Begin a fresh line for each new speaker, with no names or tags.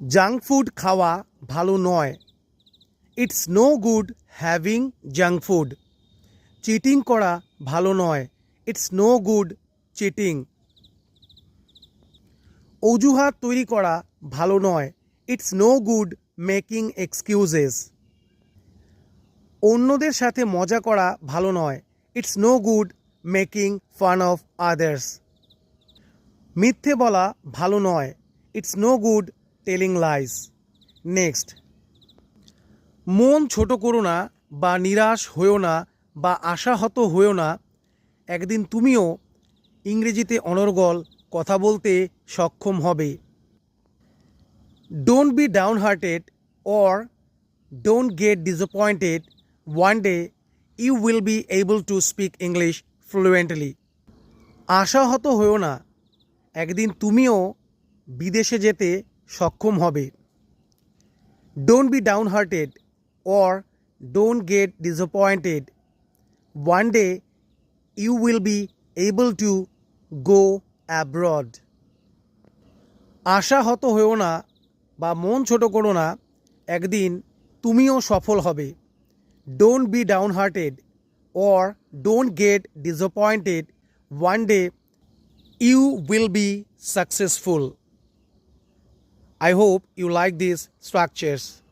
Junk food খাওয়া ভালো নয়। It's no good having junk food cheating করা ভালো নয়। ইটস নো গুড চিটিং অজুহাত তৈরি করা ভালো নয়। It's no good making excuses অন্যদের সাথে মজা করা ভালো নয়। It's no good making fun of others মিথ্যে বলা ভালো নয়। It's no good telling lies next মন ছোট করো না বা নিরাশ হয়েও না বা আশাহত হয়েও না। একদিন তুমিও ইংরেজিতে অনর্গল কথা বলতে সক্ষম হবে। Don't be down hearted or don't get disappointed one day you will be able to speak English fluently আশাহত হয়েও না। একদিন তুমিও বিদেশে যেতে সক্ষম হবে। Don't be down hearted or don't get disappointed one day you will be able to go abroad আশাহত হয়েও না বা মন ছোট করো না, একদিন তুমিও সফল হবে। Don't be down hearted or don't get disappointed one day you will be successful. I hope you like these structures.